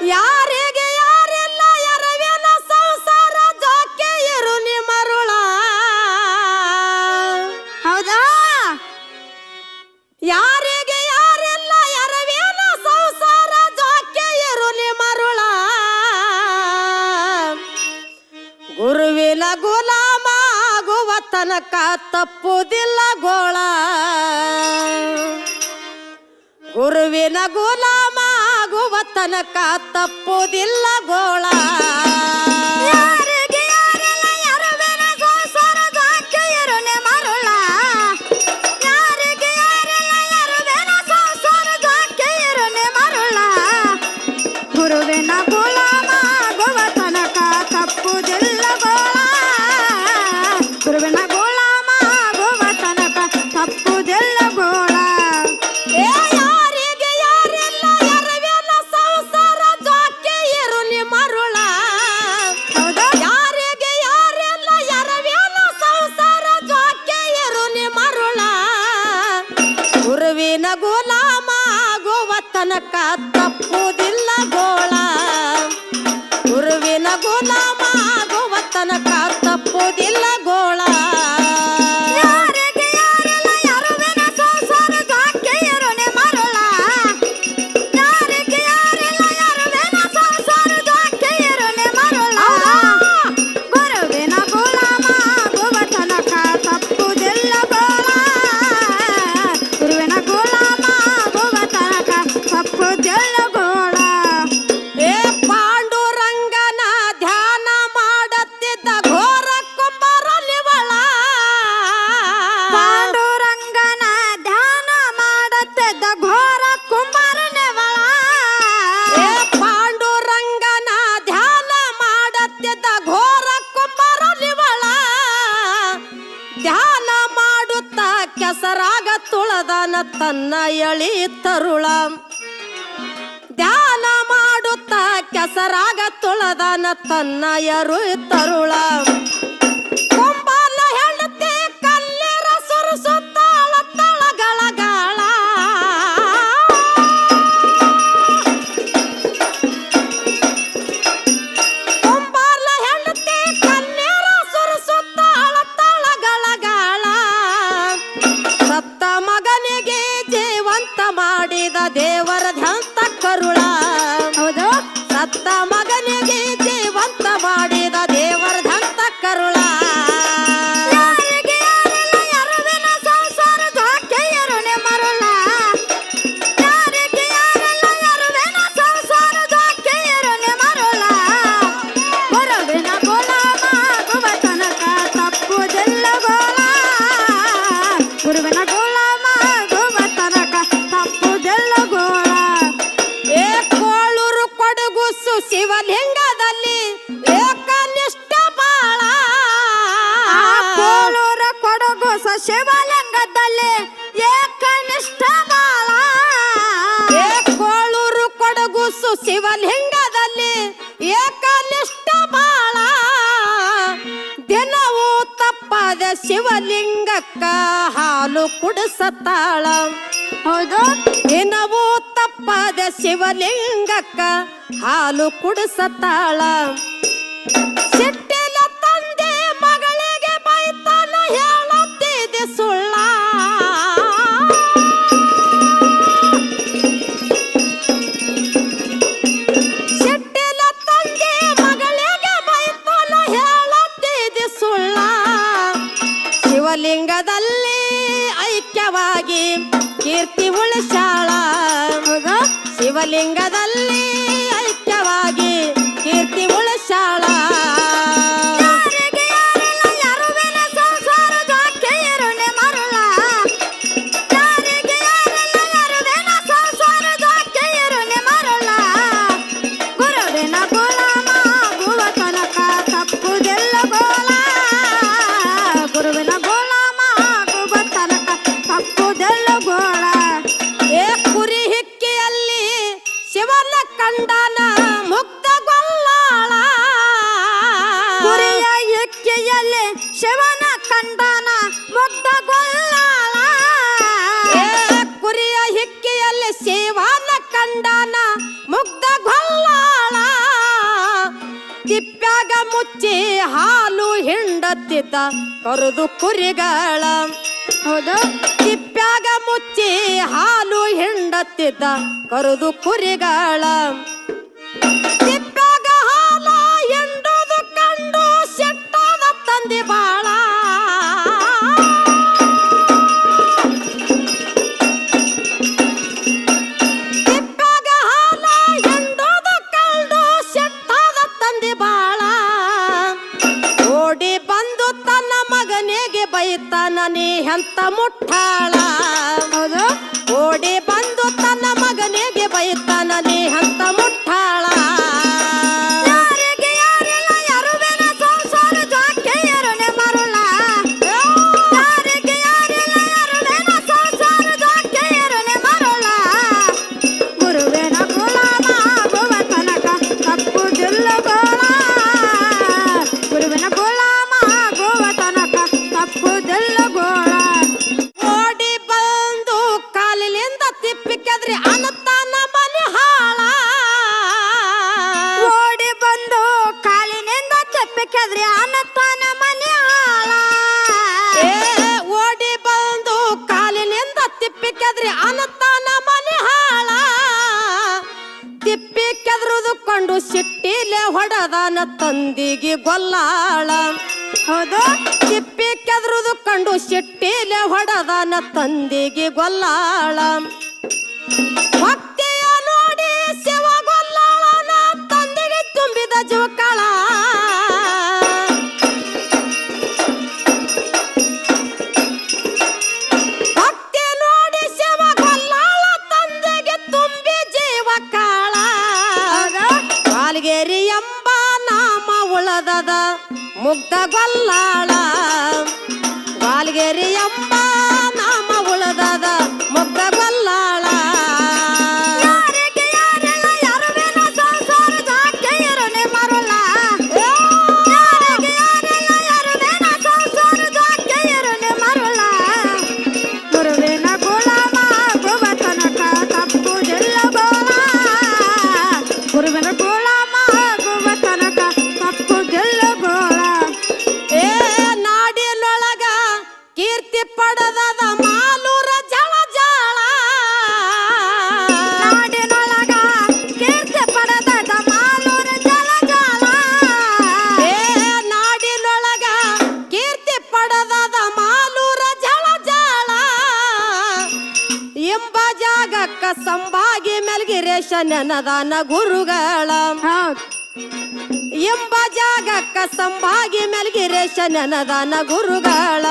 ಯಾರಿಗೆ ಯಾರಿಲ್ಲ, ಎರವೇನ ಸಂಸಾರ ಜಾಕೆ ಇರು ನಿಮರುಳ ಹೌದಾ? ಯಾರಿಗೆ ಯಾರಿಲ್ಲ, ಎರವೇನ ಸಂಸಾರ ಜಾಕೆ ಇರು ನಿಮರುಳ ಗುರುವಿನ ಗುಲಾಮ ಆಗುವ ತನಕ ತಪ್ಪುದಿಲ್ಲ ಗೋಳ. ಗುರುವಿನ ಗುಲಾಮ ಆಗುವ ತನಕ ತಪ್ಪುದಿಲ್ಲ ಗೋಳ. ಪೆದ್ದ ಘೋರ ಕುಂಬಾರ ನೆವಳ ಪಾಂಡುರಂಗನ ಧ್ಯಾನ ಮಾಡತ್ತಿದ್ದ ಘೋರ ಕುಂಬಾರ ನಿವಳ ಧ್ಯಾನ ಮಾಡುತ್ತ ಕೆಸರಾಗ ತುಳದನ ತನ್ನ ಎಳಿ ತರುಳ. ಧ್ಯಾನ ಮಾಡುತ್ತ ಕೆಸರಾಗ ತುಳದನ ತನ್ನ ಎರು ತರುಳ. ಅತ್ತ ಮಗ ಹಿಂಗದಲ್ಲಿ ಏಕನಿಷ್ಠ ಬಾಳ. ಕೋಳೂರ ಕೊಡಗು ಶಿವಲಿಂಗದಲ್ಲಿ ಏಕನಿಷ್ಠ ಬಾಳ. ಕೋಳೂರು ಕೊಡಗು ಸುಶಿವಲಿಂಗದಲ್ಲಿ ಏಕನಿಷ್ಠ ಬಾಳ. ದಿನವೂ ತಪ್ಪದ ಶಿವಲಿಂಗಕ್ಕ ಹಾಲು ಕುಡಿಸತಾಳ ಹೌದು. ದಿನವೂ ಪಾದ ಶಿವಲಿಂಗಕ್ಕ ಹಾಲು ಕುಡಿಸತಾಳ. when I go ಮುಚ್ಚಿ ಹಾಲು ಹಿಂಡತ್ತಿದ್ದ ಕರೆದು ಕುರಿಗಳ. ಹೌದು. ತಿಪ್ಪ್ಯಾಗ ಮುಚ್ಚಿ ಹಾಲು ಹಿಂಡತ್ತಿದ್ದ ಕರೆದು ಕುರಿಗಳ. ಬೈತಾನ ನೀ ಎಂತ ಮುಟ್ಟಾಳ? ಹೌದು. ಓಡಿ ಬಂದು ತಂದಿಗೆ ಗೊಲ್ಲಾಳ. ಹೌದು? ಕಿಪ್ಪಿ ಕೆದ್ರದು ಕಂಡು ಸಿಟ್ಟಿಲೆ ಹೊಡೆದನ ತಂದಿಗೆ ಗೊಲ್ಲಾಳ. ಭಕ್ತಿಯ ನೋಡಿ ಶಿವ ಗೊಲ್ಲಾಳನ ತಂದೆಗೆ ತುಂಬಿದ ಜೋಕಾಳ. ಭಕ್ತಿ ನೋಡಿ ಮುಗ್ಧ ಗೊಲ್ಲಾಳ ವಾಲ್ಗೇರಿ ಕೀರ್ತಿ ಪಡೆದದ ಮಾಲೂರ ಜಳ ಜಾಳ. ನಾಡಿನೊಳಗ ಕೀರ್ತಿ ಪಡೆದದ ಮಾಲೂರ ಜಲಜಾಲ ಏ ನಾಡಿನೊಳಗ ಕೀರ್ತಿ ಪಡೆದದ ಮಾಲೂರ ಜಳ ಜಾಳ. ಎಂಬ ಜಾಗಕ್ಕ ಸಂಭಾಗಿ ಮೆಲ್ಗಿರೇಶ ನೆನದಾನ ಗುರುಗಳ. ಎಂಬ ಜಾಗಕ್ಕ ಸಂಭಾಗಿ ಮೆಲ್ಗಿರೇಶ ನೆನದಾನ ಗುರುಗಳ.